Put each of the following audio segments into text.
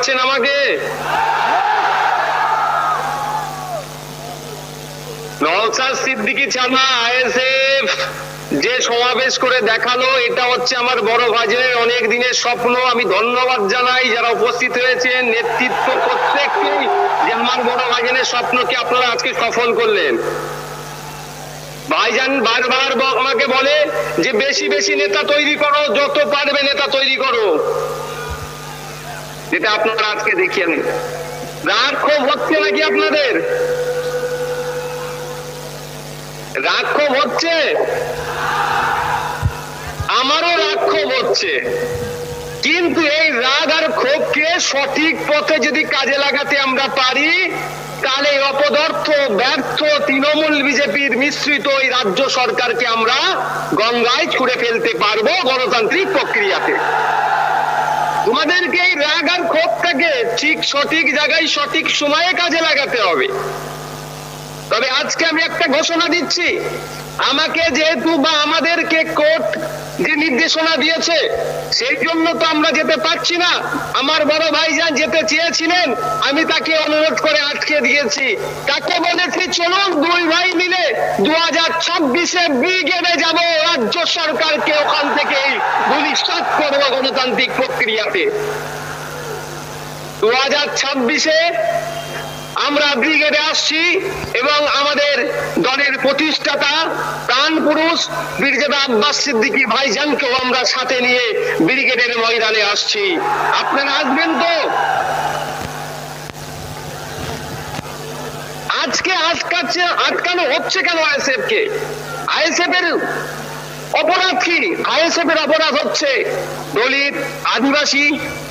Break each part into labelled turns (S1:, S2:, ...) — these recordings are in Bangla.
S1: পাচ্ছেন আমাকে? নওসাদ সিদ্দিকী ছানা আইএসএফ, যে সমাবেশ করে দেখাল, এটা হচ্ছে আমার বড় ভাজনের অনেক দিনের স্বপ্ন। আমি ধন্যবাদ জানাই যারা উপস্থিত হয়েছেন, নেতৃত্ব প্রত্যেককেই যে আমার বড় ভাজনের স্বপ্নকে আপনারা আজকে সফল করলেন। ভাইজান বারবার আমাকে বলে যে, বেশি বেশি নেতা তৈরি করো, যত পারবে নেতা তৈরি করো। যেটা আপনারা আজকে দেখিয়েন রাগ ক্ষোভ হচ্ছে নাকি আপনাদের? রাগ ক্ষোভ হচ্ছে? আমারও রাগ ক্ষোভ হচ্ছে। কিন্তু এই রাগ আর ক্ষোভকে সঠিক পথে যদি কাজে লাগাতে আমরা পারি, তাহলে অপদার্থ, ব্যর্থ তৃণমূল বিজেপির মিশ্রিত এই রাজ্য সরকারকে আমরা গঙ্গায় ছুড়ে ফেলতে পারব গণতান্ত্রিক প্রক্রিয়াতে। তোমাদেরকে এই রাগ আর ক্ষোভটাকে ঠিক সঠিক জায়গায় সঠিক সময়ে কাজে লাগাতে হবে। তবে আজকে আমি একটা ঘোষণা দিচ্ছি। আমাকে যেহেতু বা আমাদেরকে কোর্ট যে নির্দেশনা দিয়েছে, সেই জন্য তো আমরা যেতে পারছি না। আমার বড় ভাই ভাইজান যেতে চেয়েছিলেন, আমি তাকে অনুরোধ করে আটকে দিয়েছি। তাকে বলেছি, চলুন দুই ভাই মিলে দু হাজার ছাব্বিশে ব্রিগেডে যাব, রাজ্য সরকারকে ওখান থেকেই ভবিষ্যৎ করব গণতান্ত্রিক প্রক্রিয়াতে। দু হাজার ছাব্বিশে আমরা ব্রিগেডে আসছি এবং আমাদের দলের প্রতিষ্ঠাতা প্রাণ পুরুষ বীরজাদা আব্বাস সিদ্দিকী ভাইজানকেও আমরা সাথে নিয়ে ব্রিগেডের ময়দানে আসছি। আপনারা আসবেন তো? আজকে আটকাচ্ছে, আটকানো হচ্ছে কেন আইএসএফ কে আইএসএফ এর অপরাধ কি? আইএসএফ এর অপরাধ হচ্ছে দলিত আদিবাসী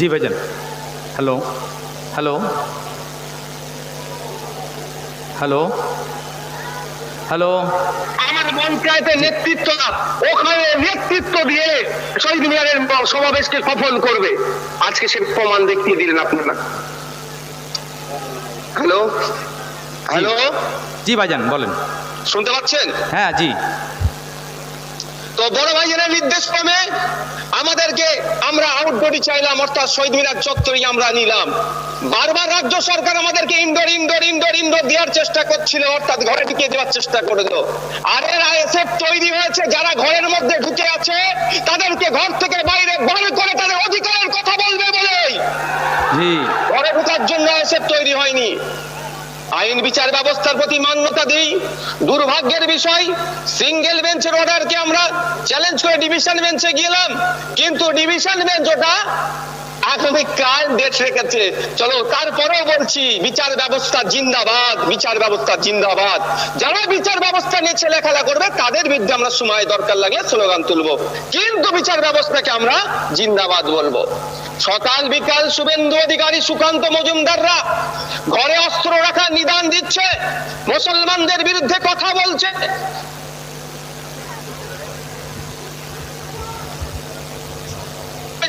S2: জি ভাইজান। Hello hello hello hello.
S1: আমার পঞ্চায়েতের নেতৃত্ব ওখানে নেতৃত্ব দিয়ে শহীদ মিনারের সমাবেশকে সফল করবে। আজকে সে প্রমাণ দেখিয়ে দিলেন আপনারা। Hello hello.
S2: জি ভাইজান বলেন।
S1: শুনতে পাচ্ছেন?
S2: হ্যাঁ জি।
S1: তো বড় ভাইজানের নির্দেশ ক্রমে আমাদেরকে আমরা আউটডোরই চাইলাম অর্থাৎ শহীদ মিনার চত্বরই আমরা নিলাম। বারবার রাজ্য সরকার আমাদেরকে ইনডোর ইনডোর ইনডোর ইনডোর দেওয়ার চেষ্টা করছিল অর্থাৎ ঘরে ঢুকিয়ে দেওয়ার চেষ্টা করে দিল আর এর আইএসএফ তৈরি হয়েছে যারা ঘরের মধ্যে ঢুকে আছে তাদেরকে ঘর থেকে বাইরে বার করে তাদের অধিকারের কথা বলবে বলেই। ঘরে ঢোকার জন্য আইএসএফ তৈরি হয়নি। আইন বিচার ব্যবস্থার প্রতি মান্যতা দিই। দুর্ভাগ্যের বিষয় সিঙ্গেল বেঞ্চের অর্ডারকে আমরা চ্যালেঞ্জ করে ডিভিশন বেঞ্চে গেলাম। কিন্তু ডিভিশন বেঞ্চ ওটা আগামীকাল ডেট রেখেছে? চলো, তারপরেও বলছি, বিচার ব্যবস্থা জিন্দাবাদ, বিচার ব্যবস্থা জিন্দাবাদ। যারা বিচার ব্যবস্থা নিয়ে ছেলে খেলা করবে, তাদের বিরুদ্ধে আমরা সময় দরকার লাগলে স্লোগান তুলবো। কিন্তু বিচার ব্যবস্থাকে আমরা জিন্দাবাদ বলব। সকাল বিকাল শুভেন্দু অধিকারী সুকান্ত মজুমদাররা ঘরে অস্ত্র রাখা নিদান দিচ্ছে। মুসলমানদের বিরুদ্ধে কথা বলছে।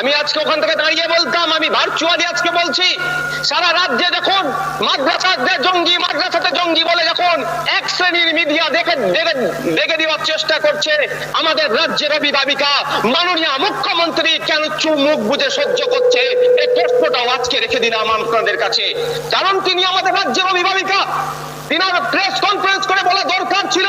S1: আমি আজকে ওখান থেকে দাঁড়িয়ে বলতাম, আমি ভার্চুয়ালি আজকে বলছি, সারা রাজ্যে দেখুন, মাদ্রাসাতে জঙ্গি মাদ্রাসাতে জঙ্গি বলে যখন এক শ্রেণির মিডিয়া দেখে দেখে দেওয়ার চেষ্টা করছে, আমাদের রাজ্যের অভিভাবিকা মাননীয় মুখ্যমন্ত্রী কেন চুপ মুখ বুঝে সহ্য করছে? এই প্রশ্নটাও আজকে রেখে দিলাম আপনাদের কাছে। কারণ তিনি আমাদের রাজ্যের অভিভাবিকা। তিনার প্রেস কনফারেন্স করে বলা দরকার ছিল।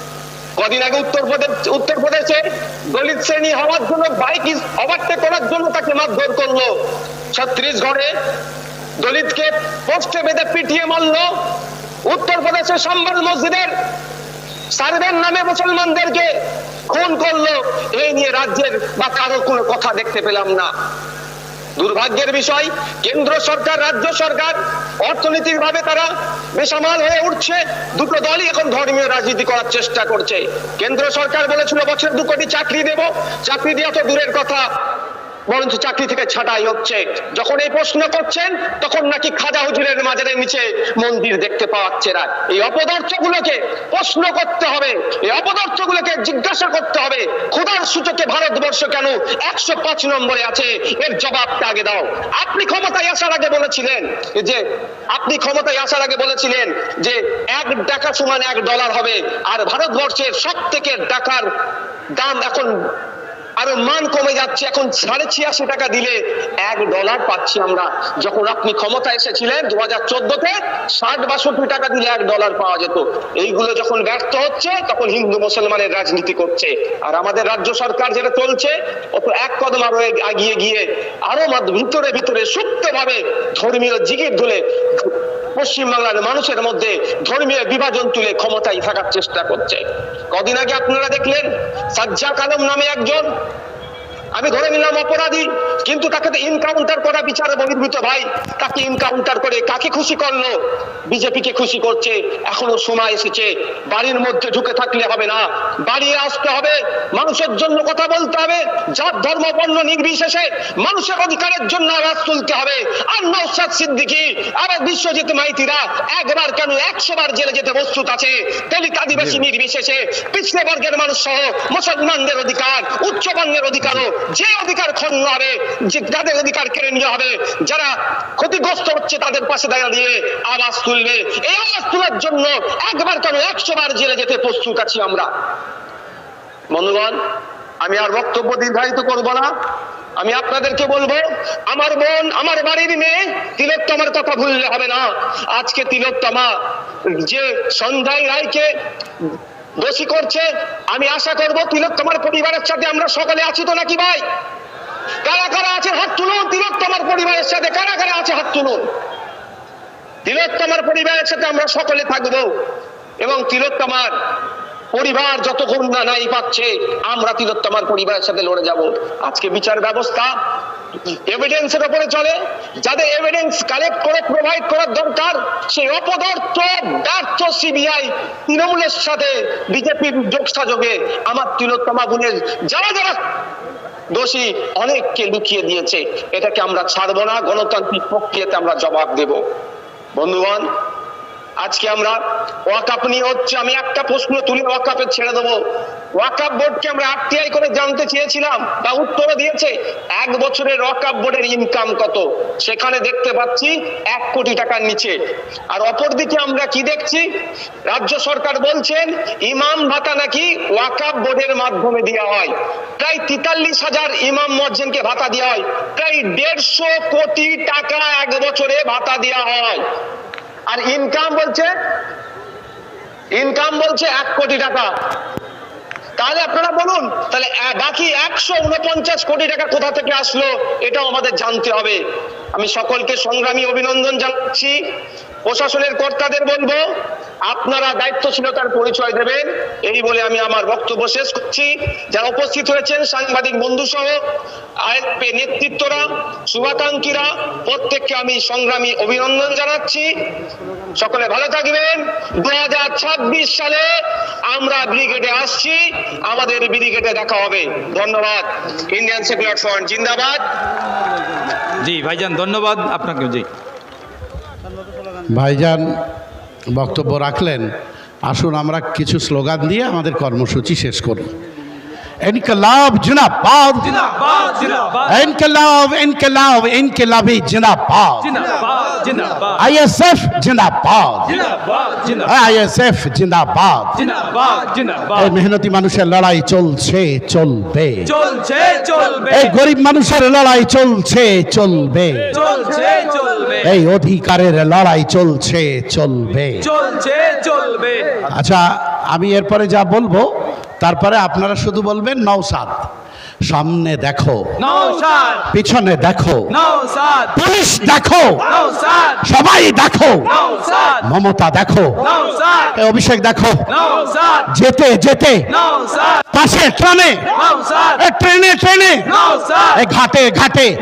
S1: কদিন আগে উত্তরপ্রদেশ উত্তরপ্রদেশে দলিত শ্রেণি হওয়ার জন্য বাইক ওভারটেক করার জন্য তাকে মারধর করল। ছত্রিশগড়ে দলিতকে পোস্টে বেঁধে পিটিয়ে মারলো। উত্তরপ্রদেশের সম্বল মসজিদের সার্ভের নামে মুসলমানদেরকে খুন করল। এই নিয়ে রাজ্যের বা কারও কোনো কথা দেখতে পেলাম না। দুর্ভাগ্যের বিষয়, কেন্দ্র সরকার, রাজ্য সরকার অর্থনৈতিক ভাবে তারা বেসামাল হয়ে উঠছে। দুটো দলই এখন ধর্মীয় রাজনীতি করার চেষ্টা করছে। কেন্দ্র সরকার বলেছিল, বছর দু কোটি চাকরি দেব। চাকরি দেওয়া তো দূরের কথা। বরঞ্চ চাকরি থেকে ছাঁটাই হচ্ছে। যখন এই প্রশ্ন করছেন, তখন নাকি খাজা হুজুরের মাজারের নিচে মন্দির দেখতে পাওয়াচ্ছে না। এই অপদার্থ গুলোকে প্রশ্ন করতে হবে, এই অপদার্থ গুলোকে জিজ্ঞাসা করতে হবে, খোদার সূচকে ভারতবর্ষ কেন একশো পাঁচ নম্বরে আছে? এর জবাবটা আগে দাও। আপনি ক্ষমতায় আসার আগে বলেছিলেন যে, আপনি ক্ষমতায় আসার আগে বলেছিলেন যে, এক টাকা সমান এক ডলার হবে, আর ভারতবর্ষের সব থেকে টাকার দাম এখন আরও মান কমে যাচ্ছে। এখন সাড়ে ছিয়াশি টাকা দিলে এক ডলার পাচ্ছি আমরা। যখন আপনি ক্ষমতা এসেছিলেন দু হাজার চোদ্দতে, ষাট বাষট্টি টাকা দিলে এক ডলার পাওয়া যেত। এইগুলো যখন ব্যর্থ হচ্ছে, তখন হিন্দু মুসলমানের রাজনীতি করছে। আর আমাদের রাজ্য সরকার যেটা চলছে ও তো এক কদম আরও এগিয়ে গিয়ে আরও ভিতরে ভিতরে সুপ্ত ভাবে ধর্মীয় জিগির ধুলে পশ্চিমবাংলার মানুষের মধ্যে ধর্মীয় বিভাজন তুলে ক্ষমতায় থাকার চেষ্টা করছে। কদিন আগে আপনারা দেখলেন সাজ্জাক আলম নামে একজন আমি ধরে নিলাম অপরাধী কিন্তু তাকে তো ইনকাউন্টার করা বিচারে বহির্ভূত ভাই। তাকে ইনকাউন্টার করে কাকে খুশি করল? বিজেপিকে খুশি করছে এখনও সময় এসেছে। বাড়ির মধ্যে ঢুকে থাকলে হবে না বাড়িয়ে আসতে হবে। মানুষের জন্য কথা বলতে হবে যার ধর্ম বর্ণ নির্বিশেষে মানুষের অধিকারের জন্য আওয়াজ তুলতে হবে। আর নৌসাদ সিদ্দিকি আবার বিশ্বজিৎ মাইতিরা একবার কেন একশো বার জেলে যেতে প্রস্তুত আছে? দলিত আদিবাসী নির্বিশেষে পিছলে বর্গের মানুষ সহ মুসলমানদের অধিকার উচ্চ বর্ণের অধিকারও যে অধিকার ক্ষুণ্ণ হবে যাদের অধিকার কেড়ে নেওয়া হবে, যারা ক্ষতিগ্রস্ত হচ্ছে তাদের পাশে দাঁড়িয়ে আওয়াজ তুলবে। এই আওয়াজ তোলার জন্য একবার কেন একশো বার জেলে যেতে প্রস্তুত আছি আমরা। বন্ধুগণ, আমি আর বক্তব্য দীর্ঘায়িত করব না। আমি আপনাদেরকে বলব, আমার বোন, আমার বাড়ির মেয়ে তিলোত্তমার কথা ভুললে হবে না। আজকে তিলোত্তমা যে সন্ধ্যায় রায়কে দোষী করছে, আমি আশা করব তিলোত্তমার পরিবারের সাথে আমরা সকলে আছি তো নাকি ভাই? কারা কারা আছে হাত তুলুন তিলোত্তমার পরিবারের সাথে, কারা কারা আছে হাত তুলুন? তিলোত্তমার পরিবারের সাথে আমরা সকলে থাকব এবং তিলোত্তমার পরিবার যতক্ষণ না নাই পাচ্ছে, আমরা তিলোত্তমার পরিবারের সাথে লড়ে যাব। আজকে বিচার ব্যবস্থা এভিডেন্সের উপরে চলে। যাদের এভিডেন্স কালেক্ট করে প্রোভাইড করার দরকার, সেই অপদার্থ ব্যর্থ সিবিআই তৃণমূলের সাথে বিজেপির যোগসাযোগে আমার তিলোত্তমা বোনের যারা যারা দোষী, অনেককে লুকিয়ে দিয়েছে। এটাকে আমরা ছাড়বো না, গণতান্ত্রিক প্রক্রিয়াতে আমরা জবাব দেব। বন্ধুগণ আজকে আমরা ওয়াকাপ নিয়ে হচ্ছে, আমি একটা প্রশ্ন তুলে ওয়াকাপে ছেড়ে দেবো। ওয়াকাপ বোর্ডকে আমরা আরটিআই করে জানতে চেয়েছিলাম বা উত্তরও দিয়েছে, এক বছরের ওয়াকাপ বোর্ডের ইনকাম কত? সেখানে দেখতে পাচ্ছি এক কোটি টাকার নিচে। আর অপরদিকে আমরা কি দেখছি? রাজ্য সরকার বলছেন, ইমাম ভাতা নাকি ওয়াকাপ বোর্ডের মাধ্যমে দেওয়া হয়। প্রায় তেতাল্লিশ হাজার ইমাম মজ্জেনকে ভাতা দেওয়া হয়। প্রায় দেড়শো কোটি টাকা এক বছরে ভাতা দেওয়া হয়। আর ইনকাম বলছে ইনকাম বলছে এক কোটি টাকা। তাহলে আপনারা বলুন, তাহলে বাকি একশো উনপঞ্চাশ কোটি টাকা কোথা থেকে আসলো, এটাও আমাদের জানতে হবে। আমি সকলকে সংগ্রামী অভিনন্দন জানাচ্ছি। প্রশাসনের কর্তাদের বলব আপনারা দায়িত্বশীলতার পরিচয় দেবেন। এই বলে আমি আমার বক্তব্য শেষ করছি। যারা উপস্থিত হয়েছেন সাংবাদিক বন্ধু সহ আইএসপি নেতৃত্বরা শুভাকাঙ্ক্ষীরা প্রত্যেককে আমি সংগ্রামী অভিনন্দন জানাচ্ছি। সকলে ভালো থাকবেন। দু হাজার ছাব্বিশ সালে আমরা ব্রিগেডে আসছি। আমাদের ব্রিগেডে দেখা হবে। ধন্যবাদ। ইন্ডিয়ান সেকুলার ফ্রন্ট জিন্দাবাদ।
S2: জি ভাইজান ধন্যবাদ আপনাকে জি।
S3: ভাইজান বক্তব্য রাখলেন আসুন আমরা কিছু স্লোগান দিয়ে আমাদের কর্মসূচি শেষ করি। ইনকলাব জিনাবাদ ইনকলাব ইনকলাব ইনকলাবি জিনাবাদ আইএসএফ
S2: জিন্দাবাদ জিন্দাবাদ
S3: আইএসএফ জিন্দাবাদ
S2: জিন্দাবাদ জিন্দাবাদ
S3: এই মেহনতি মানুষের লড়াই চলছে চলবে।
S2: চলছে চলবে।
S3: এই গরিব মানুষের লড়াই চলছে চলবে।
S2: চলছে চলবে।
S3: এই অধিকারের লড়াই চলছে চলবে।
S2: চলছে চলবে।
S3: আচ্ছা আমি এরপরে যা বলব তারপরে আপনারা শুধু বলবেন নৌসাদ সামনে দেখো। পিছনে দেখো। পুলিশ দেখো। সবাই দেখো। মমতা দেখো। অভিষেক দেখো। যেতে যেতে। পাশে ট্রেনে। ট্রেনে ট্রেনে। ঘাটে ঘাটে।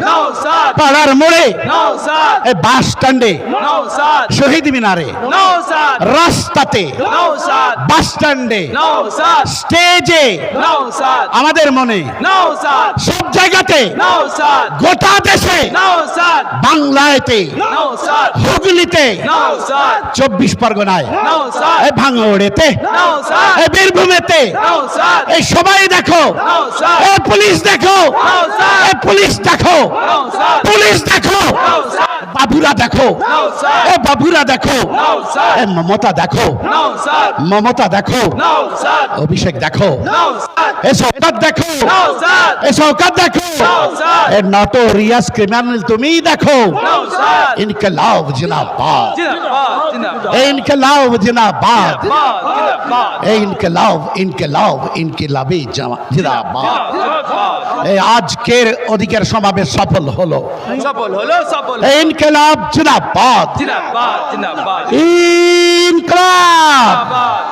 S3: পাড়ার মোড়ে। বাস স্ট্যান্ডে। শহীদ মিনারে। রাস্তাতে। বাস স্ট্যান্ডে। স্টেজে। আমাদের মনে। সব জায়গাতে গোটা দেশে বাংলাতে হুগলিতে চব্বিশ পরগনায় এই ভাঙড়েতে এই বীরভূমেতে এই সবাই দেখো এই পুলিশ দেখো এই পুলিশ দেখো পুলিশ দেখো বাবুরা দেখো। এ বাবুরা দেখো। এ মমতা দেখো। মমতা দেখো। অভিষেক দেখো। এ সৌকাত দেখো। এ সৌকাত দেখো। এ নটোরিয়াস ক্রিমিনাল তুমি দেখো। ইনকলাব জিনাবাদ এ ইনকলাব জিনাবাদ এ ইনকলাব ইনকলাব ইনকিলাবি জিনাবাদ এই আজকের অধিকার সমাবেশ সফল হলো।
S2: সফল হলো সফল
S3: জিনাবাদ
S2: জিন্দাবাদ। জিন্দাবাদ
S3: ইনকলাব।
S2: জিন্দাবাদ।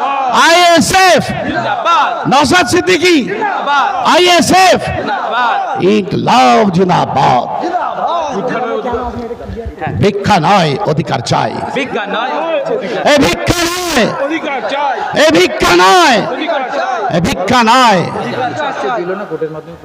S3: আইএসএফ
S2: জিন্দাবাদ।
S3: নসাদ সিদ্দিকী।
S2: জিন্দাবাদ।
S3: আইএসএফ।
S2: জিন্দাবাদ।
S3: ইনকলাব জিনাবাদ ভিক্ষা নয় অধিকার চাই।
S2: বিজ্ঞান নয়
S3: এ ভিক্ষা নয়।
S2: অধিকার চাই।
S3: এ ভিক্ষা নয়। ভিক্ষা নয়।
S2: দিল না কোর্টের মাধ্যমে